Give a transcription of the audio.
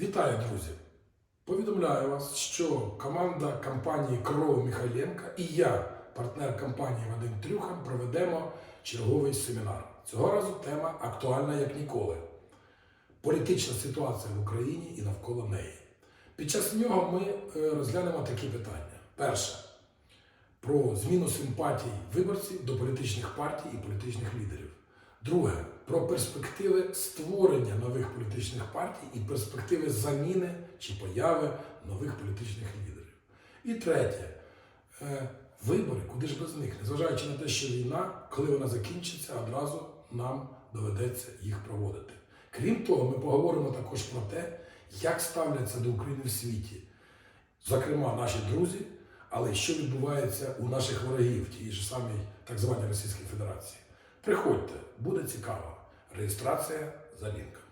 Вітаю, друзі! Повідомляю вас, що команда компанії Кров Михайленка і я, партнер компанії Вадим Трюхан, проведемо черговий семінар. Цього разу тема актуальна як ніколи. Політична ситуація в Україні і навколо неї. Під час нього ми е, розглянемо такі питання. Перше про зміну симпатій виборців до політичних партій і політичних лідерів. Друге про перспективи створення нових політичних партій і перспективи заміни чи появи нових політичних лідерів. І третє е, вибори, куди ж без них, незважаючи на те, що війна, коли вона закінчиться, одразу нам доведеться їх проводити. Крім того, ми поговоримо також про те, як ставляться до України в світі, зокрема наші друзі, але що відбувається у наших ворогів, тій ж самій так званій Російській Федерації. Приходьте, буде цікаво. Реєстрація за лінком.